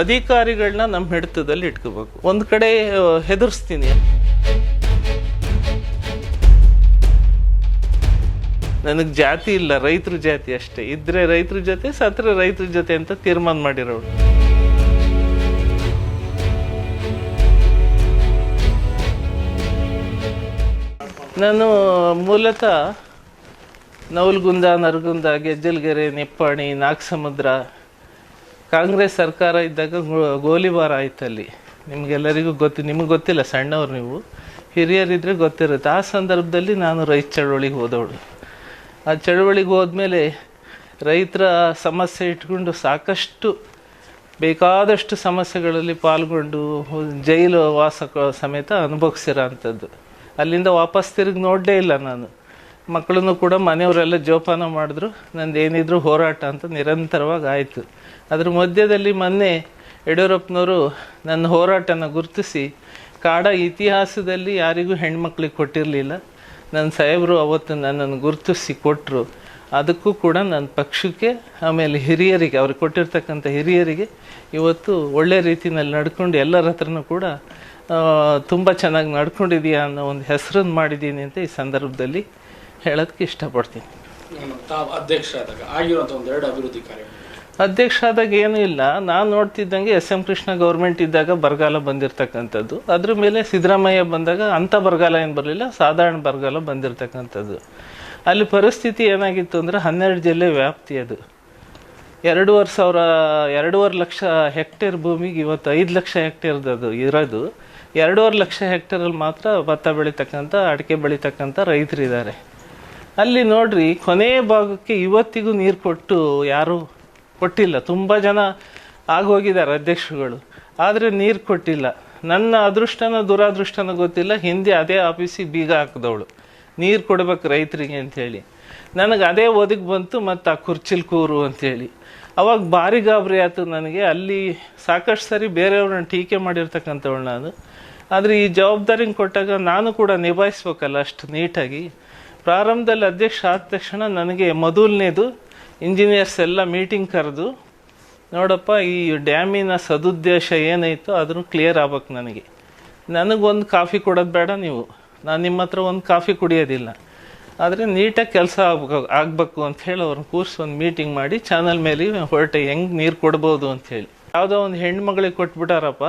ಅಧಿಕಾರಿಗಳನ್ನ ನಮ್ಮ ಹಿಡಿತದಲ್ಲಿ ಇಟ್ಕೋಬೇಕು. ಒಂದು ಕಡೆ ಹೆದರ್ಸ್ತೀನಿ. ನನಗೆ ಜಾತಿ ಇಲ್ಲ, ರೈತರ ಜಾತಿ ಅಷ್ಟೇ. ಇದ್ರೆ ರೈತರ ಜೊತೆ, ಸತ್ರ ರೈತರ ಜೊತೆ ಅಂತ ತೀರ್ಮಾನ ಮಾಡಿರೋಳು ನಾನು ಮೂಲತಃ ನವಲ್ಗುಂದ, ನರಗುಂದ, ಗೆಜ್ಜಲ್ಗೆರೆ, ನಿಪ್ಪಾಣಿ, ನಾಗಸಮುದ್ರ ಕಾಂಗ್ರೆಸ್ ಸರ್ಕಾರ ಇದ್ದಾಗ ಗೋಲಿಬಾರ ಆಯ್ತು ಅಲ್ಲಿ ನಿಮಗೆಲ್ಲರಿಗೂ ಗೊತ್ತು, ನಿಮಗೆ ಗೊತ್ತಿಲ್ಲ, ಸಣ್ಣವ್ರು ನೀವು. ಹಿರಿಯರಿದ್ದರೆ ಗೊತ್ತಿರುತ್ತೆ. ಆ ಸಂದರ್ಭದಲ್ಲಿ ನಾನು ರೈತ ಚಳವಳಿಗೆ ಹೋದವಳು. ಆ ಚಳವಳಿಗೆ ಹೋದ್ಮೇಲೆ ರೈತರ ಸಮಸ್ಯೆ ಇಟ್ಕೊಂಡು ಸಾಕಷ್ಟು ಬೇಕಾದಷ್ಟು ಸಮಸ್ಯೆಗಳಲ್ಲಿ ಪಾಲ್ಗೊಂಡು ಜೈಲು ವಾಸ ಸಮೇತ ಅನುಭವಿಸಿರೋ ಅಂಥದ್ದು ಅಲ್ಲಿಂದ ವಾಪಸ್ ತಿರುಗಿ ನೋಡಲೇ ಇಲ್ಲ ನಾನು. ಮಕ್ಕಳನ್ನು ಕೂಡ ಮನೆಯವರೆಲ್ಲ ಜೋಪಾನ ಮಾಡಿದ್ರು. ನಂದು ಏನಿದ್ರು ಹೋರಾಟ ಅಂತ ನಿರಂತರವಾಗಿ ಆಯಿತು. ಅದ್ರ ಮಧ್ಯದಲ್ಲಿ ಮೊನ್ನೆ ಯಡಿಯೂರಪ್ಪನವರು ನನ್ನ ಹೋರಾಟನ ಗುರುತಿಸಿ, ಕಾಡ ಇತಿಹಾಸದಲ್ಲಿ ಯಾರಿಗೂ ಹೆಣ್ಮಕ್ಳಿಗೆ ಕೊಟ್ಟಿರಲಿಲ್ಲ. ನನ್ನ ಸಾಹೇಬರು ಅವತ್ತು ನನ್ನನ್ನು ಗುರುತಿಸಿ ಕೊಟ್ಟರು ಅದಕ್ಕೂ ಕೂಡ ನನ್ನ ಪಕ್ಷಕ್ಕೆ, ಆಮೇಲೆ ಹಿರಿಯರಿಗೆ ಅವ್ರಿಗೆ ಕೊಟ್ಟಿರ್ತಕ್ಕಂಥ ಹಿರಿಯರಿಗೆ ಇವತ್ತು ಒಳ್ಳೆ ರೀತಿಯಲ್ಲಿ ನಡ್ಕೊಂಡು ಎಲ್ಲರ ಹತ್ರನೂ ಕೂಡ ತುಂಬ ಚೆನ್ನಾಗಿ ನಡ್ಕೊಂಡಿದೆಯಾ ಅನ್ನೋ ಒಂದು ಹೆಸರನ್ನು ಮಾಡಿದ್ದೀನಿ ಅಂತ ಈ ಸಂದರ್ಭದಲ್ಲಿ ಹೇಳೋದಕ್ಕೆ ಇಷ್ಟಪಡ್ತೀನಿ. ತಾವು ಅಧ್ಯಕ್ಷರಾದಾಗ ಆಗಿರುವಂಥ ಒಂದೆರಡು ಅಭಿವೃದ್ಧಿ ಕಾರ್ಯ. ಅಧ್ಯಕ್ಷ ಆದಾಗ ಏನೂ ಇಲ್ಲ. ನಾನು ನೋಡ್ತಿದ್ದಂಗೆ ಎಸ್ ಎಂ ಕೃಷ್ಣ ಗೌರ್ಮೆಂಟ್ ಇದ್ದಾಗ ಬರಗಾಲ ಬಂದಿರತಕ್ಕಂಥದ್ದು. ಅದ್ರ ಮೇಲೆ ಸಿದ್ದರಾಮಯ್ಯ ಬಂದಾಗ ಅಂಥ ಬರಗಾಲ ಏನು ಬರಲಿಲ್ಲ ಸಾಧಾರಣ ಬರಗಾಲ ಬಂದಿರತಕ್ಕಂಥದ್ದು. ಅಲ್ಲಿ ಪರಿಸ್ಥಿತಿ ಏನಾಗಿತ್ತು ಅಂದರೆ ಹನ್ನೆರಡು ಜಿಲ್ಲೆ ವ್ಯಾಪ್ತಿ ಅದು. ಎರಡೂವರೆ ಸಾವಿರ ಎರಡೂವರೆ ಲಕ್ಷ ಹೆಕ್ಟೇರ್ ಭೂಮಿಗೆ ಇವತ್ತು ಐದು ಲಕ್ಷ ಹೆಕ್ಟೇರ್ದು ಅದು ಇರೋದು. ಎರಡೂವರೆ ಲಕ್ಷ ಹೆಕ್ಟೇರಲ್ಲಿ ಮಾತ್ರ ಭತ್ತ ಬೆಳೀತಕ್ಕಂಥ ಅಡಿಕೆ ಬೆಳೀತಕ್ಕಂಥ ರೈತರಿದ್ದಾರೆ. ಅಲ್ಲಿ ನೋಡ್ರಿ, ಕೊನೆ ಭಾಗಕ್ಕೆ ಇವತ್ತಿಗೂ ನೀರು ಕೊಟ್ಟು ಯಾರೂ ಕೊಟ್ಟಿಲ್ಲ. ತುಂಬ ಜನ ಆಗೋಗಿದ್ದಾರೆ ಅಧ್ಯಕ್ಷರುಗಳು. ಆದರೆ ನೀರು ಕೊಟ್ಟಿಲ್ಲ. ನನ್ನ ಅದೃಷ್ಟನ ದುರಾದೃಷ್ಟನ ಗೊತ್ತಿಲ್ಲ. ಹಿಂದೆ ಅದೇ ಆಫೀಸಿಗೆ ಬೀಗ ಹಾಕಿದವಳು. ನೀರು ಕೊಡ್ಬೇಕು ರೈತರಿಗೆ ಅಂಥೇಳಿ. ನನಗೆ ಅದೇ ಒದಗಿ ಬಂತು ಮತ್ತು ಆ ಕುರ್ಚಿಲ್ ಕೂರು ಅಂಥೇಳಿ. ಅವಾಗ ಭಾರಿ ಗಾಬರಿ ಆಯ್ತು ನನಗೆ. ಅಲ್ಲಿ ಸಾಕಷ್ಟು ಸರಿ ಬೇರೆಯವ್ರನ್ನ ಟೀಕೆ ಮಾಡಿರ್ತಕ್ಕಂಥವಳು ನಾನು. ಆದರೆ ಈ ಜವಾಬ್ದಾರಿನ ಕೊಟ್ಟಾಗ ನಾನು ಕೂಡ ನಿಭಾಯಿಸ್ಬೇಕಲ್ಲ ಅಷ್ಟು ನೀಟಾಗಿ. ಪ್ರಾರಂಭದಲ್ಲಿ ಅಧ್ಯಕ್ಷ ಆದ ತಕ್ಷಣ ನನಗೆ ಮೊದಲನೇದು ಇಂಜಿನಿಯರ್ಸ್ ಎಲ್ಲ ಮೀಟಿಂಗ್ ಕರೆದು, ನೋಡಪ್ಪ, ಈ ಡ್ಯಾಮಿನ ಸದುದ್ದೇಶ ಏನಾಯಿತು ಅದನ್ನು ಕ್ಲಿಯರ್ ಆಗ್ಬೇಕು ನನಗೆ. ನನಗೊಂದು ಕಾಫಿ ಕೊಡೋದು ಬೇಡ ನೀವು. ನಾನು ನಿಮ್ಮ ಹತ್ರ ಒಂದು ಕಾಫಿ ಕುಡಿಯೋದಿಲ್ಲ. ಆದರೆ ನೀಟಾಗಿ ಕೆಲಸ ಆಗ್ಬೇಕು, ಆಗಬೇಕು ಅಂಥೇಳಿ ಅವ್ರನ್ನ ಕೂರ್ಸಿ ಒಂದು ಮೀಟಿಂಗ್ ಮಾಡಿ ಚಾನಲ್ ಮೇಲೆ ಹೊರಟೆ ಹೆಂಗೆ ನೀರು ಕೊಡ್ಬೋದು ಅಂಥೇಳಿ ಯಾವುದೋ ಒಂದು ಹೆಣ್ಮಗಳಿಗೆ ಕೊಟ್ಬಿಟ್ಟಾರಪ್ಪ.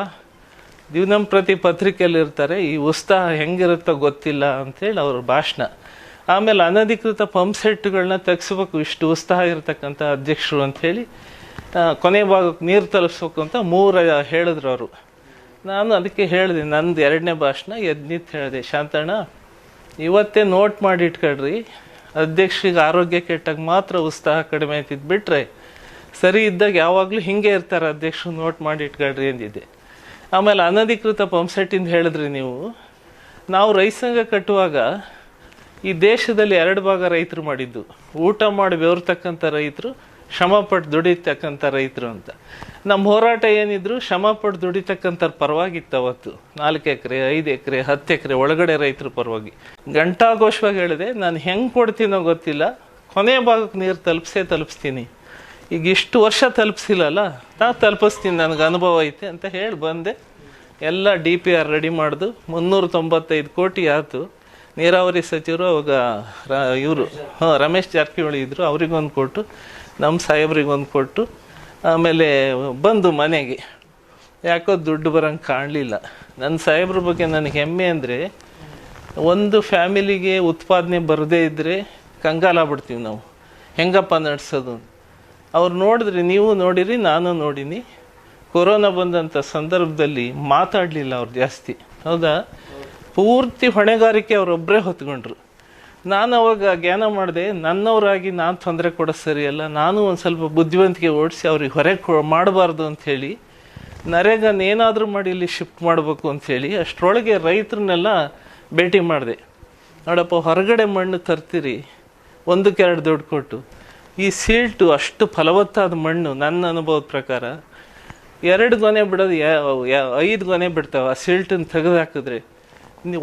ದಿನಂಪ್ರತಿ ಪತ್ರಿಕೆಯಲ್ಲಿ ಇರ್ತಾರೆ ಈ ಉತ್ಸಾಹ ಹೆಂಗಿರುತ್ತೋ ಗೊತ್ತಿಲ್ಲ ಅಂಥೇಳಿ ಅವ್ರ ಭಾಷಣ. ಆಮೇಲೆ ಅನಧಿಕೃತ ಪಂಪ್ ಸೆಟ್ಗಳನ್ನ ತೆಗ್ಸ್ಬೇಕು. ಇಷ್ಟು ಉತ್ಸಾಹ ಇರತಕ್ಕಂಥ ಅಧ್ಯಕ್ಷರು ಅಂಥೇಳಿ ಕೊನೆ ಭಾಗಕ್ಕೆ ನೀರು ತಲುಪಿಸ್ಬೇಕು ಅಂತ ಮೂರ ಹೇಳಿದ್ರು ಅವರು. ನಾನು ಅದಕ್ಕೆ ಹೇಳಿದೆ, ನಂದು ಎರಡನೇ ಭಾಷಣ ಎದ್ನಿತ್ ಹೇಳಿದೆ. ಶಾಂತಣ್ಣ, ಇವತ್ತೇ ನೋಟ್ ಮಾಡಿ ಇಟ್ಕೊಳ್ರಿ ಅಧ್ಯಕ್ಷರಿಗೆ ಆರೋಗ್ಯ ಕೆಟ್ಟಾಗ ಮಾತ್ರ ಉತ್ಸಾಹ ಕಡಿಮೆ ಆಯ್ತಿದ್ದು ಬಿಟ್ಟರೆ ಸರಿ ಇದ್ದಾಗ ಯಾವಾಗಲೂ ಹಿಂಗೆ ಇರ್ತಾರೆ ಅಧ್ಯಕ್ಷರು ನೋಟ್ ಮಾಡಿ ಇಟ್ಕೊಳ್ರಿ ಅಂದಿದ್ದೆ. ಆಮೇಲೆ ಅನಧಿಕೃತ ಪಂಪ್ಸೆಟ್ಟಿಂದ ಹೇಳಿದ್ರಿ ನೀವು, ನಾವು ರೈಸಂಗ ಕಟ್ಟುವಾಗ ಈ ದೇಶದಲ್ಲಿ ಎರಡು ಭಾಗ ರೈತರು ಮಾಡಿದ್ದು. ಊಟ ಮಾಡಿ ಬೆವರ್ತಕ್ಕಂಥ ರೈತರು ಶ್ರಮಪಟ್ಟು ದುಡಿತಕ್ಕಂಥ ರೈತರು ಅಂತ. ನಮ್ಮ ಹೋರಾಟ ಏನಿದ್ರು ಶ್ರಮಪಟ್ಟು ದುಡಿತಕ್ಕಂಥ ಪರವಾಗಿತ್ತು ಅವತ್ತು. ನಾಲ್ಕು ಎಕರೆ, ಐದು ಎಕರೆ, ಹತ್ತು ಎಕರೆ ಒಳಗಡೆ ರೈತರು ಪರವಾಗಿ. ಗಂಟಾಘೋಷವಾಗಿ ಹೇಳಿದೆ, ನಾನು ಹೆಂಗೆ ಕೊಡ್ತೀನೋ ಗೊತ್ತಿಲ್ಲ. ಕೊನೆ ಭಾಗಕ್ಕೆ ನೀರು ತಲುಪಿಸೇ ತಲುಪಿಸ್ತೀನಿ. ಈಗ ಇಷ್ಟು ವರ್ಷ ತಲುಪಿಸಿಲ್ಲಲ್ಲ, ನಾ ತಲುಪಿಸ್ತೀನಿ, ನನಗೆ ಅನುಭವ ಐತೆ ಅಂತ ಹೇಳಿ ಬಂದೆ. ಎಲ್ಲ ಡಿ ಪಿ ಆರ್ ರೆಡಿ ಮಾಡಿದು ಮುನ್ನೂರ ತೊಂಬತ್ತೈದು ಕೋಟಿ ಆಯ್ತು ನೀರಾವರಿ ಸಚಿವರು ಅವಾಗ ಇವರು, ಹಾಂ, ರಮೇಶ್ ಜಾರಕಿಹೊಳಿ ಇದ್ದರು ಅವ್ರಿಗೊಂದು ಕೊಟ್ಟು ನಮ್ಮ ಸಾಹೇಬ್ರಿಗೊಂದು ಕೊಟ್ಟು, ಆಮೇಲೆ ಬಂದು ಮನೆಗೆ. ಯಾಕೋ ದುಡ್ಡು ಬರೋಂಗೆ ಕಾಣಲಿಲ್ಲ. ನನ್ನ ಸಾಹೇಬ್ರ ಬಗ್ಗೆ ನನಗೆ ಹೆಮ್ಮೆ ಅಂದರೆ, ಒಂದು ಫ್ಯಾಮಿಲಿಗೆ ಉತ್ಪಾದನೆ ಬರದೇ ಇದ್ದರೆ ಕಂಗಾಲಾಗ್ಬಿಡ್ತೀವಿ ನಾವು. ಹೆಂಗಪ್ಪ ನಡೆಸೋದು ಅವ್ರು ನೋಡಿದ್ರಿ ನೀವು ನೋಡಿರಿ, ನಾನು ನೋಡೀನಿ. ಕೊರೋನಾ ಬಂದಂಥ ಸಂದರ್ಭದಲ್ಲಿ ಮಾತಾಡಲಿಲ್ಲ ಅವ್ರು ಜಾಸ್ತಿ. ಹೌದಾ? ಪೂರ್ತಿ ಹೊಣೆಗಾರಿಕೆ ಅವರೊಬ್ಬರೇ ಹೊತ್ಕೊಂಡ್ರು. ನಾನು ಅವಾಗ ಜ್ಞಾನ ಮಾಡಿದೆ, ನನ್ನವರಾಗಿ ನಾನು ತೊಂದರೆ ಕೊಡೋದು ಸರಿಯಲ್ಲ ನಾನು ಒಂದು ಸ್ವಲ್ಪ ಬುದ್ಧಿವಂತಿಕೆ ಓಡಿಸಿ ಅವ್ರಿಗೆ ಹೊರೆ ಕೊ, ಮಾಡಬಾರ್ದು ಅಂಥೇಳಿ ನರೇಗನ್ ಏನಾದರೂ ಮಾಡಿ ಇಲ್ಲಿ ಶಿಫ್ಟ್ ಮಾಡಬೇಕು ಅಂಥೇಳಿ ಅಷ್ಟರೊಳಗೆ ರೈತರನ್ನೆಲ್ಲ ಭೇಟಿ ಮಾಡಿದೆ. ನೋಡಪ್ಪ, ಹೊರಗಡೆ ಮಣ್ಣು ತರ್ತೀರಿ, ಒಂದಕ್ಕೆ ಎರಡು ದುಡ್ಡು ಕೊಟ್ಟು. ಈ ಸೀಲ್ಟು ಅಷ್ಟು ಫಲವತ್ತಾದ ಮಣ್ಣು ನನ್ನ ಅನುಭವದ ಪ್ರಕಾರ. ಎರಡು ಗೊನೆ ಬಿಡೋದು ಯಾ- ಐದು ಗೊನೆ ಬಿಡ್ತಾವೆ ಆ ಸೀಲ್ಟನ್ನು ತೆಗೆದು ಹಾಕಿದ್ರೆ.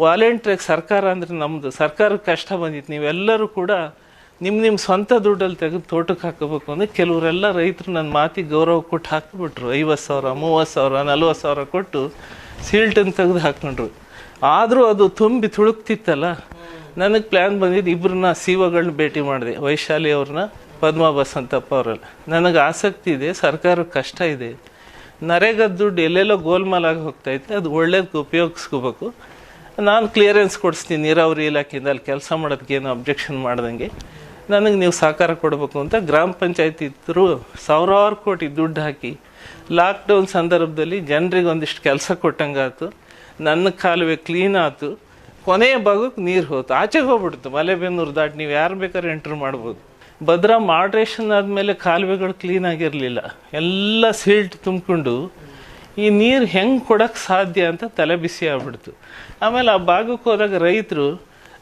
ವಾಲೆಂಟ್ರಿಯಾಗಿ ಸರ್ಕಾರ ಅಂದರೆ ನಮ್ಮದು ಸರ್ಕಾರಕ್ಕೆ ಕಷ್ಟ ಬಂದಿತ್ತು. ನೀವೆಲ್ಲರೂ ಕೂಡ ನಿಮ್ಮ ನಿಮ್ಮ ಸ್ವಂತ ದುಡ್ಡಲ್ಲಿ ತೆಗೆದು ತೋಟಕ್ಕೆ ಹಾಕಬೇಕು ಅಂದರೆ ಕೆಲವರೆಲ್ಲ ರೈತರು ನನ್ನ ಮಾತಿಗೆ ಗೌರವ ಕೊಟ್ಟು ಹಾಕಿಬಿಟ್ರು. ಐವತ್ತು ಸಾವಿರ, ಮೂವತ್ತು ಸಾವಿರ, ನಲ್ವತ್ತು ಸಾವಿರ ಕೊಟ್ಟು ಸೀಲ್ಟನ್ನು ತೆಗೆದು ಹಾಕ್ಕೊಂಡ್ರು. ಆದರೂ ಅದು ತುಂಬಿ ತುಳುಕ್ತಿತ್ತಲ್ಲ? ನನಗೆ ಪ್ಲ್ಯಾನ್ ಬಂದಿದ್ದು ಇಬ್ಬರನ್ನ ಸಿಒಗಳನ್ನ ಭೇಟಿ ಮಾಡಿದೆ. ವೈಶಾಲಿ ಅವ್ರನ್ನ, ಪದ್ಮಾ ಬಸಂತಪ್ಪ ಅವರಲ್ಲ ನನಗೆ ಆಸಕ್ತಿ ಇದೆ, ಸರ್ಕಾರಕ್ಕೆ ಕಷ್ಟ ಇದೆ. ನರೇಗದ ದುಡ್ಡು ಎಲ್ಲೆಲ್ಲೋ ಗೋಲ್ಮಾಲಾಗಿ ಹೋಗ್ತೈತೆ ಅದು ಒಳ್ಳೇದಕ್ಕೆ ಉಪಯೋಗಿಸ್ಕೋಬೇಕು. ನಾನು ಕ್ಲಿಯರೆನ್ಸ್ ಕೊಡಿಸ್ತೀನಿ ನೀರಾವರಿ ಇಲಾಖೆಯಿಂದ, ಅಲ್ಲಿ ಕೆಲಸ ಮಾಡೋದಕ್ಕೆ ಏನು ಅಬ್ಜೆಕ್ಷನ್ ಮಾಡ್ದಂಗೆ. ನನಗೆ ನೀವು ಸಹಕಾರ ಕೊಡಬೇಕು ಅಂತ ಗ್ರಾಮ ಪಂಚಾಯತಿ ಇದ್ದರು ಸಾವಿರಾರು ಕೋಟಿ ದುಡ್ಡು ಹಾಕಿ ಲಾಕ್ಡೌನ್ ಸಂದರ್ಭದಲ್ಲಿ ಜನರಿಗೆ ಒಂದಿಷ್ಟು ಕೆಲಸ ಕೊಟ್ಟಂಗಾಯ್ತು ನನ್ನ ಕಾಲುವೆ ಕ್ಲೀನ್ ಆಯಿತು ಕೊನೆಯ ಭಾಗಕ್ಕೆ ನೀರು ಹೋಯ್ತು ಆಚೆಗೆ ಹೋಗ್ಬಿಡ್ತು, ಮಲೆಬೆನ್ನೂರು ದಾಟಿ ನೀವು ಯಾರು ಬೇಕಾದ್ರೆ ಎಂಟ್ರ್ ಮಾಡ್ಬೋದು. ಭದ್ರಾ ಮಾಡ್ರೇಷನ್ ಆದಮೇಲೆ ಕಾಲುವೆಗಳು ಕ್ಲೀನ್ ಆಗಿರಲಿಲ್ಲ. ಎಲ್ಲ ಸಿಲ್ಟ್ ತುಂಬಿಕೊಂಡು ಈ ನೀರು ಹೆಂಗೆ ಕೊಡೋಕ್ಕೆ ಸಾಧ್ಯ ಅಂತ ತಲೆ ಬಿಸಿ ಆಗ್ಬಿಡ್ತು. ಆಮೇಲೆ ಆ ಭಾಗಕ್ಕೆ ಹೋದಾಗ ರೈತರು,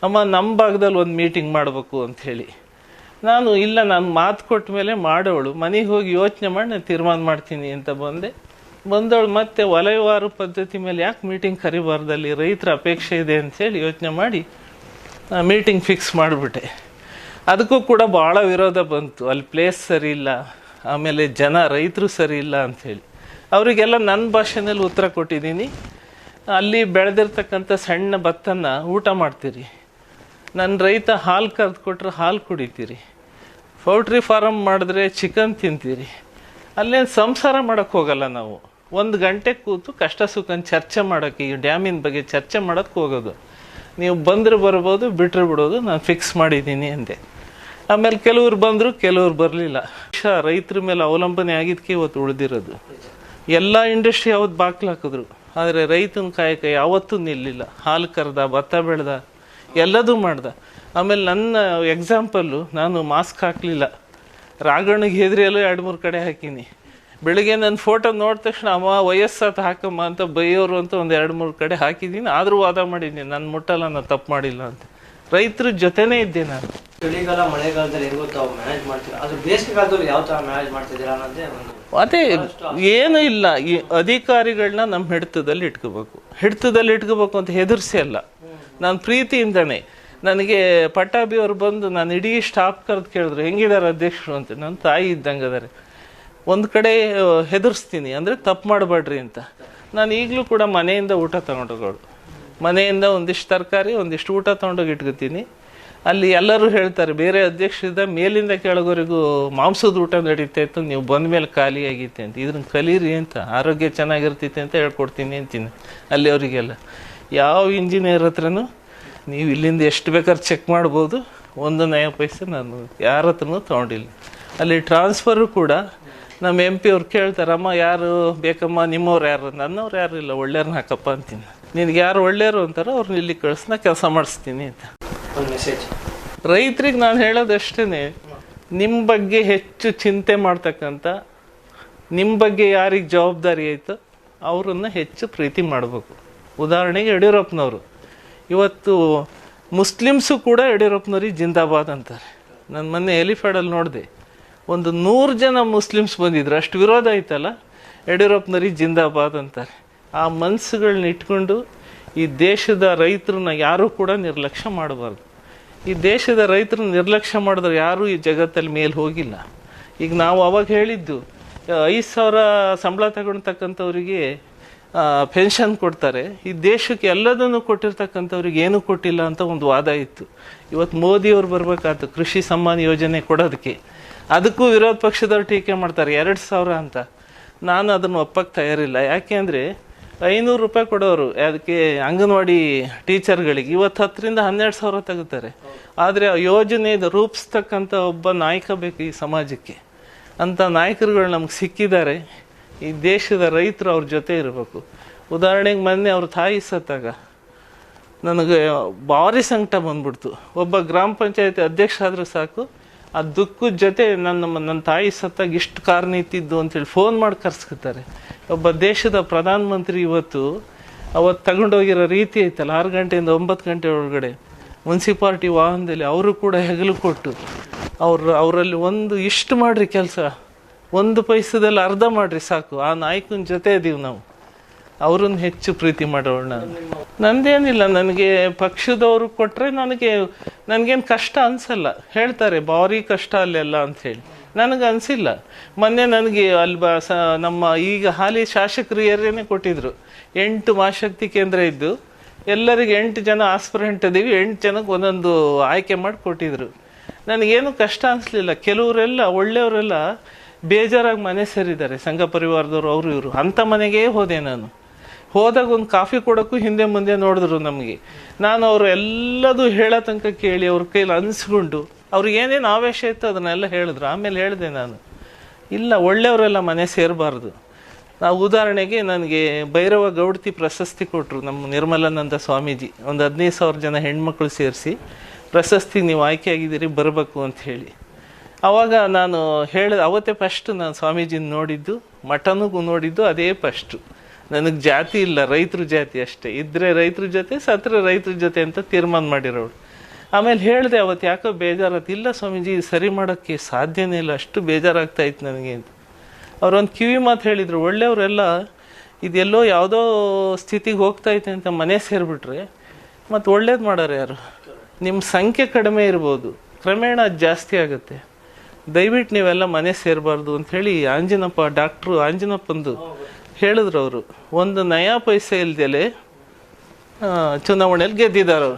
ಅಮ್ಮ ನಮ್ಮ ಭಾಗದಲ್ಲಿ ಒಂದು ಮೀಟಿಂಗ್ ಮಾಡಬೇಕು ಅಂಥೇಳಿ ನಾನು ಇಲ್ಲ, ನಾನು ಮಾತು ಕೊಟ್ಟ ಮೇಲೆ ಮಾಡೋಳು. ಮನೆಗೆ ಹೋಗಿ ಯೋಚನೆ ಮಾಡಿ ನಾನು ತೀರ್ಮಾನ ಮಾಡ್ತೀನಿ ಅಂತ ಬಂದೆ. ಬಂದವಳು ಮತ್ತೆ ವಲಯವಾರು ಪದ್ಧತಿ ಮೇಲೆ ಯಾಕೆ ಮೀಟಿಂಗ್ ಕರಿಬಾರ್ದಲ್ಲಿ? ರೈತರ ಅಪೇಕ್ಷೆ ಇದೆ ಅಂಥೇಳಿ ಯೋಚನೆ ಮಾಡಿ ಮೀಟಿಂಗ್ ಫಿಕ್ಸ್ ಮಾಡಿಬಿಟ್ಟೆ. ಅದಕ್ಕೂ ಕೂಡ ಭಾಳ ವಿರೋಧ ಬಂತು. ಅಲ್ಲಿ ಪ್ಲೇಸ್ ಸರಿ ಇಲ್ಲ. ಆಮೇಲೆ ಜನ ರೈತರು ಸರಿ ಇಲ್ಲ ಅಂಥೇಳಿ ಅವರಿಗೆಲ್ಲ ನನ್ನ ಭಾಷೆನಲ್ಲಿ ಉತ್ತರ ಕೊಟ್ಟಿದ್ದೀನಿ. ಅಲ್ಲಿ ಬೆಳೆದಿರ್ತಕ್ಕಂಥ ಸಣ್ಣ ಭತ್ತನ ಊಟ ಮಾಡ್ತೀರಿ. ನನ್ನ ರೈತ ಹಾಲು ಕರೆದು ಕೊಟ್ಟರೆ ಹಾಲು ಕುಡಿತೀರಿ. ಪೌಲ್ಟ್ರಿ ಫಾರಮ್ ಮಾಡಿದ್ರೆ ಚಿಕನ್ ತಿಂತೀರಿ. ಅಲ್ಲೇನು ಸಂಸಾರ ಮಾಡೋಕ್ಕೆ ಹೋಗಲ್ಲ ನಾವು. ಒಂದು ಗಂಟೆ ಕೂತು ಕಷ್ಟ ಸುಖನ ಚರ್ಚೆ ಮಾಡೋಕ್ಕೆ, ಈ ಡ್ಯಾಮಿನ ಬಗ್ಗೆ ಚರ್ಚೆ ಮಾಡೋಕ್ಕೆ ಹೋಗೋದು. ನೀವು ಬಂದರೆ ಬರ್ಬೋದು ಬಿಟ್ಟರೆ ಬಿಡೋದು ನಾನು ಫಿಕ್ಸ್ ಮಾಡಿದ್ದೀನಿ ಅಂದೆ. ಆಮೇಲೆ ಕೆಲವ್ರು ಬಂದರು, ಕೆಲವ್ರು ಬರಲಿಲ್ಲ. ರೈತರ ಮೇಲೆ ಅವಲಂಬನೆ ಆಗಿದ್ದಕ್ಕೆ ಇವತ್ತು ಉಳಿದಿರೋದು. ಎಲ್ಲ ಇಂಡಸ್ಟ್ರಿ ಯಾವತ್ತು ಬಾಕ್ಲು ಹಾಕಿದ್ರು. ಆದರೆ ರೈತನ ಕಾಯಕ ಯಾವತ್ತೂ ನಿಲ್ಲಿಲ್ಲ. ಹಾಲು ಕರೆದ, ಭತ್ತ ಬೆಳೆದ, ಎಲ್ಲದೂ ಮಾಡ್ದ. ಆಮೇಲೆ ನನ್ನ ಎಕ್ಸಾಂಪಲ್ಲು ನಾನು ಮಾಸ್ಕ್ ಹಾಕಲಿಲ್ಲ. ರಾಗಣ್ಣಗೆ ಹೆದ್ರಿಯಲ್ಲೂ ಎರಡು ಮೂರು ಕಡೆ ಹಾಕೀನಿ. ಬೆಳಿಗ್ಗೆ ನನ್ನ ಫೋಟೋ ನೋಡಿದ ತಕ್ಷಣ ಅಮ್ಮ ವಯಸ್ಸಾತ ಹಾಕಮ್ಮ ಅಂತ ಬೈಯೋರು ಅಂತ ಒಂದು ಎರಡು ಮೂರು ಕಡೆ ಹಾಕಿದ್ದೀನಿ ಆದರೂ ವಾದ ಮಾಡಿದ್ದೀನಿ ನನ್ನ ಮುಟ್ಟಲ್ಲ, ನಾನು ತಪ್ಪು ಮಾಡಿಲ್ಲ ಅಂತ. ರೈತರ ಜೊತೆನೇ ಇದ್ದೆ ನಾನು. ಚಳಿಗಾಲ, ಮಳೆಗಾಲದಲ್ಲಿ ಹೆಂಗೋ ತಾವು ಮ್ಯಾನೇಜ್ ಮಾಡ್ತೀರಾ? ಅದು ಬೇಸಿಗೆ ಕಾಲದಲ್ಲಿ ಯಾವ ಥರ ಮ್ಯಾನೇಜ್ ಮಾಡ್ತಿದ್ದೀರಾ ಅನ್ನೋದೇ ಒಂದು ಅದೇ, ಏನೂ ಇಲ್ಲ. ಈ ಅಧಿಕಾರಿಗಳನ್ನ ನಮ್ಮ ಹಿಡಿತದಲ್ಲಿ ಇಟ್ಕೋಬೇಕು. ಹಿಡಿತದಲ್ಲಿ ಇಟ್ಕೋಬೇಕು ಅಂತ ಹೆದರ್ಸಿ ಅಲ್ಲ. ನಾನು ಪ್ರೀತಿಯಿಂದನೇ ನನಗೆ ಪಟ್ಟಾಭಿ ಅವರು ಬಂದು ನಾನು ಇಡೀ ಸ್ಟಾಫ್ ಕರೆದು ಕೇಳಿದ್ರು, ಹೆಂಗಿದ್ದಾರೆ ಅಧ್ಯಕ್ಷರು? ಅಂತ. ನನ್ನ ತಾಯಿ ಇದ್ದಂಗೆ ಅದಾರೆ. ಒಂದು ಕಡೆ ಹೆದರ್ಸ್ತೀನಿ. ಅಂದರೆ ತಪ್ಪು ಮಾಡಬೇಡ್ರಿ ಅಂತ. ನಾನು ಈಗಲೂ ಕೂಡ ಮನೆಯಿಂದ ಊಟ ತಗೊಂಡೋಗೋಳು. ಮನೆಯಿಂದ ಒಂದಿಷ್ಟು ತರಕಾರಿ, ಒಂದಿಷ್ಟು ಊಟ ತಗೊಂಡೋಗಿ ಇಟ್ಕೋತೀನಿ. ಅಲ್ಲಿ ಎಲ್ಲರೂ ಹೇಳ್ತಾರೆ, ಬೇರೆ ಅಧ್ಯಕ್ಷರಿಂದ ಮೇಲಿಂದ ಕೆಳಗೋರಿಗೂ ಮಾಂಸದ ಊಟ ನಡೀತಾ ಇತ್ತು ನೀವು ಬಂದ ಮೇಲೆ ಖಾಲಿ ಆಗೈತೆ ಅಂತ. ಇದನ್ನ ಕಲೀರಿ ಅಂತ, ಆರೋಗ್ಯ ಚೆನ್ನಾಗಿರ್ತೈತೆ ಅಂತ ಹೇಳ್ಕೊಡ್ತೀನಿ ಅಂತೀನಿ ಅಲ್ಲಿ ಅವರಿಗೆಲ್ಲ. ಯಾವ ಇಂಜಿನಿಯರ್ ಹತ್ರನೂ ನೀವು ಇಲ್ಲಿಂದ ಎಷ್ಟು ಬೇಕಾದ್ರೂ ಚೆಕ್ ಮಾಡ್ಬೋದು, ಒಂದು ನಯ ಪೈಸೆ ನಾನು ಯಾರ ಹತ್ರನೂ ತೊಗೊಂಡಿಲ್ಲ. ಅಲ್ಲಿ ಟ್ರಾನ್ಸ್ಫರು ಕೂಡ ನಮ್ಮ ಎಂ ಪಿ ಅವ್ರು ಕೇಳ್ತಾರಮ್ಮ ಯಾರು ಬೇಕಮ್ಮ? ನಿಮ್ಮವ್ರು ಯಾರು? ನನ್ನವ್ರು ಯಾರು ಇಲ್ಲ, ಒಳ್ಳೆಯವ್ರನ್ನ ಹಾಕಪ್ಪ ಅಂತೀನಿ. ನಿನಗೆ ಯಾರು ಒಳ್ಳೆಯವರು ಅಂತಾರೋ ಅವ್ರನ್ನ ಇಲ್ಲಿ ಕಳಿಸ್ನ ಕೆಲಸ ಮಾಡಿಸ್ತೀನಿ ಅಂತ. ರೈತರಿಗೆ ನಾನು ಹೇಳೋದಷ್ಟೇ ನಿಮ್ಮ ಬಗ್ಗೆ ಹೆಚ್ಚು ಚಿಂತೆ ಮಾಡ್ತಕ್ಕಂಥ ನಿಮ್ಮ ಬಗ್ಗೆ ಯಾರಿಗೆ ಜವಾಬ್ದಾರಿ ಆಯಿತು ಅವರನ್ನು ಹೆಚ್ಚು ಪ್ರೀತಿ ಮಾಡಬೇಕು. ಉದಾಹರಣೆಗೆ ಯಡಿಯೂರಪ್ಪನವರು. ಇವತ್ತು ಮುಸ್ಲಿಮ್ಸು ಕೂಡ ಯಡಿಯೂರಪ್ಪನವ್ರಿಗೆ ಜಿಂದಾಬಾದ್ ಅಂತಾರೆ. ನಾನು ಮೊನ್ನೆ ಎಲಿಫ್ಯಾಡಲ್ಲಿ ನೋಡಿದೆ. ಒಂದು ನೂರು ಜನ ಮುಸ್ಲಿಮ್ಸ್ ಬಂದಿದ್ರು. ಅಷ್ಟು ವಿರೋಧ ಐತಲ್ಲ? ಯಡಿಯೂರಪ್ಪನವ್ರಿಗೆ ಜಿಂದಾಬಾದ್ ಅಂತಾರೆ. ಆ ಮನಸ್ಸುಗಳನ್ನ ಇಟ್ಕೊಂಡು ಈ ದೇಶದ ರೈತರನ್ನ ಯಾರೂ ಕೂಡ ನಿರ್ಲಕ್ಷ್ಯ ಮಾಡಬಾರ್ದು. ಈ ದೇಶದ ರೈತರು ನಿರ್ಲಕ್ಷ್ಯ ಮಾಡಿದ್ರೆ ಯಾರೂ ಈ ಜಗತ್ತಲ್ಲಿ ಮೇಲೆ ಹೋಗಿಲ್ಲ. ಈಗ ನಾವು ಅವಾಗ ಹೇಳಿದ್ದು ಐದು ಸಾವಿರ ಸಂಬಳ ತಗೊಳ್ತಕ್ಕಂಥವ್ರಿಗೆ ಪೆನ್ಷನ್ ಕೊಡ್ತಾರೆ. ಈ ದೇಶಕ್ಕೆ ಎಲ್ಲದನ್ನು ಕೊಟ್ಟಿರ್ತಕ್ಕಂಥವ್ರಿಗೆ ಏನೂ ಕೊಟ್ಟಿಲ್ಲ ಅಂತ ಒಂದು ವಾದ ಇತ್ತು. ಇವತ್ತು ಮೋದಿಯವ್ರು ಬರಬೇಕಾಯ್ತು ಕೃಷಿ ಸಮ್ಮಾನ್ ಯೋಜನೆ ಕೊಡೋದಕ್ಕೆ. ಅದಕ್ಕೂ ವಿರೋಧ ಪಕ್ಷದವ್ರು ಟೀಕೆ ಮಾಡ್ತಾರೆ, ಎರಡು ಸಾವಿರ ಅಂತ. ನಾನು ಅದನ್ನು ಒಪ್ಪಕ್ಕೆ ತಯಾರಿಲ್ಲ. ಯಾಕೆ ಅಂದರೆ ಐನೂರು ರೂಪಾಯಿ ಕೊಡೋರು ಅದಕ್ಕೆ ಅಂಗನವಾಡಿ ಟೀಚರ್ಗಳಿಗೆ ಇವತ್ತು ಹತ್ತರಿಂದ ಹನ್ನೆರಡು ಸಾವಿರ ತೆಗಿತಾರೆ. ಆದರೆ ಆ ಯೋಜನೆ ರೂಪಿಸ್ತಕ್ಕಂಥ ಒಬ್ಬ ನಾಯಕ ಬೇಕು ಈ ಸಮಾಜಕ್ಕೆ. ಅಂಥ ನಾಯಕರುಗಳು ನಮ್ಗೆ ಸಿಕ್ಕಿದ್ದಾರೆ. ಈ ದೇಶದ ರೈತರು ಅವ್ರ ಜೊತೆ ಇರಬೇಕು. ಉದಾಹರಣೆಗೆ ಮೊನ್ನೆ ಅವ್ರ ತಾಯಿ ಸತ್ತಾಗ. ನನಗೆ ಭಾರಿ ಸಂಕಟ ಬಂದ್ಬಿಡ್ತು. ಒಬ್ಬ ಗ್ರಾಮ ಪಂಚಾಯತಿ ಅಧ್ಯಕ್ಷ ಆದರೂ ಸಾಕು ಆ ದುಃಖದ ಜೊತೆ ನನ್ನ ನನ್ನ ತಾಯಿ ಸತ್ತಾಗ ಇಷ್ಟು ಕಾರಣ ಇತ್ತಿದ್ದು ಅಂತೇಳಿ ಫೋನ್ ಮಾಡಿ ಕರ್ಸ್ಕೊತಾರೆ. ಒಬ್ಬ ದೇಶದ ಪ್ರಧಾನಮಂತ್ರಿ ಇವತ್ತು ಅವತ್ತು ತಗೊಂಡೋಗಿರೋ ರೀತಿ ಐತಲ್ಲ, ಆರು ಗಂಟೆಯಿಂದ ಒಂಬತ್ತು ಗಂಟೆ ಒಳಗಡೆ ಮುನ್ಸಿಪಾಲ್ಟಿ ವಾಹನದಲ್ಲಿ ಅವರು ಕೂಡ ಹೆಗಲು ಕೊಟ್ಟು ಅವ್ರ, ಅವರಲ್ಲಿ ಒಂದು ಇಷ್ಟು ಮಾಡ್ರಿ ಕೆಲಸ, ಒಂದು ಪೈಸದಲ್ಲಿ ಅರ್ಧ ಮಾಡ್ರಿ ಸಾಕು, ಆ ನಾಯಕನ ಜೊತೆ ಇದೀವಿ ನಾವು. ಅವ್ರನ್ನ ಹೆಚ್ಚು ಪ್ರೀತಿ ಮಾಡೋಣ ನಂದೇನಿಲ್ಲ, ನನಗೆ ಪಕ್ಷದವರು ಕೊಟ್ಟರೆ ನನಗೆ, ನನಗೇನು ಕಷ್ಟ ಅನಿಸಲ್ಲ. ಹೇಳ್ತಾರೆ, ಭಾರಿ ಕಷ್ಟ ಅಲ್ಲೆಲ್ಲ ಅಂತ ಹೇಳಿ. ನನಗೆ ಅನಿಸಿಲ್ಲ. ಮೊನ್ನೆ ನನಗೆ ಅಲ್ಲಿ ಬ, ಸ, ನಮ್ಮ ಈಗ ಹಾಲಿ ಶಾಸಕರು ಏರಿಯಾನೇ ಕೊಟ್ಟಿದ್ರು. ಎಂಟು ಮಾಶಕ್ತಿ ಕೇಂದ್ರ ಇದ್ದು, ಎಲ್ಲರಿಗೆ ಎಂಟು ಜನ ಆಸ್ಪಿರೆಂಟ್ ಇದ್ದೀವಿ ಎಂಟು ಜನಕ್ಕೆ ಒಂದೊಂದು ಆಯ್ಕೆ ಮಾಡಿ ಕೊಟ್ಟಿದ್ರು. ನನಗೇನು ಕಷ್ಟ ಅನಿಸ್ಲಿಲ್ಲ. ಕೆಲವರೆಲ್ಲ, ಒಳ್ಳೆಯವರೆಲ್ಲ ಬೇಜಾರಾಗಿ ಮನೆ ಸೇರಿದ್ದಾರೆ. ಸಂಘ ಪರಿವಾರದವರು, ಅವರು, ಇವರು. ಅಂಥ ಮನೆಗೇ ಹೋದೆ ನಾನು. ಹೋದಾಗ ಒಂದು ಕಾಫಿ ಕೊಡೋಕ್ಕೂ ಹಿಂದೆ ಮುಂದೆ ನೋಡಿದ್ರು ನಮಗೆ. ನಾನು ಅವರು ಎಲ್ಲದೂ ಹೇಳೋ ತನಕ ಕೇಳಿ ಅವ್ರ ಕೈಲಿ ಅನಿಸ್ಕೊಂಡು ಅವ್ರಿಗೆ ಏನೇನು ಆವೇಶ ಇತ್ತು ಅದನ್ನೆಲ್ಲ ಹೇಳಿದ್ರು. ಆಮೇಲೆ ಹೇಳಿದೆ ನಾನು, ಇಲ್ಲ, ಒಳ್ಳೆಯವರೆಲ್ಲ ಮನೆ ಸೇರಬಾರ್ದು. ನಾವು ಉದಾಹರಣೆಗೆ ನನಗೆ ಭೈರವ ಗೌಡತಿ ಪ್ರಶಸ್ತಿ ಕೊಟ್ಟರು ನಮ್ಮ ನಿರ್ಮಲಾನಂದ ಸ್ವಾಮೀಜಿ. ಒಂದು ಹದಿನೈದು ಸಾವಿರ ಜನ ಹೆಣ್ಮಕ್ಳು ಸೇರಿಸಿ, ಪ್ರಶಸ್ತಿ ನೀವು ಆಯ್ಕೆ ಆಗಿದ್ದೀರಿ ಬರಬೇಕು ಅಂತ ಹೇಳಿ. ಆವಾಗ ನಾನು ಹೇಳಿದ ಅವತ್ತೇ ಫಸ್ಟ್ ನಾನು ಸ್ವಾಮೀಜಿನ ನೋಡಿದ್ದು ಮಠನಿಗೂ ನೋಡಿದ್ದು, ಅದೇ ಫಸ್ಟು ನನಗೆ ಜಾತಿ ಇಲ್ಲ, ರೈತರ ಜಾತಿ ಅಷ್ಟೇ. ಇದ್ರೆ ರೈತರ ಜೊತೆ, ಸತ್ರ ರೈತರ ಜೊತೆ ಅಂತ ತೀರ್ಮಾನ ಮಾಡಿರೋಳು ಆಮೇಲೆ ಹೇಳಿದೆ ಅವತ್ತು ಯಾಕೋ ಬೇಜಾರಾಯ್ತು. ಇಲ್ಲ ಸ್ವಾಮೀಜಿ ಸರಿ ಮಾಡೋಕ್ಕೆ ಸಾಧ್ಯನೇ ಇಲ್ಲ, ಅಷ್ಟು ಬೇಜಾರಾಗ್ತಾ ಇತ್ತು ನನಗೆ ಅಂತ. ಅವ್ರೊಂದು ಕಿವಿ ಮಾತು ಹೇಳಿದರು. ಒಳ್ಳೆಯವರೆಲ್ಲ ಇದೆಲ್ಲೋ ಯಾವುದೋ ಸ್ಥಿತಿಗೆ ಹೋಗ್ತಾ ಅಂತ ಮನೆ ಸೇರಿಬಿಟ್ರೆ, ಮತ್ತು ಒಳ್ಳೇದು ಮಾಡೋರು ಯಾರು? ನಿಮ್ಮ ಸಂಖ್ಯೆ ಕಡಿಮೆ ಇರ್ಬೋದು. ಕ್ರಮೇಣ ಅದು ಜಾಸ್ತಿ ಆಗುತ್ತೆ. ದಯವಿಟ್ಟು ನೀವೆಲ್ಲ ಮನೆ ಸೇರಬಾರ್ದು ಅಂಥೇಳಿ ಆಂಜನಪ್ಪ, ಡಾಕ್ಟ್ರು ಆಂಜನಪ್ಪಂದು ಹೇಳಿದ್ರು ಅವರು ಒಂದು ನಯಾ ಪೈಸೆ ಇಲ್ದಲೆ ಚುನಾವಣೆಯಲ್ಲಿ ಗೆದ್ದಿದ್ದಾರೆ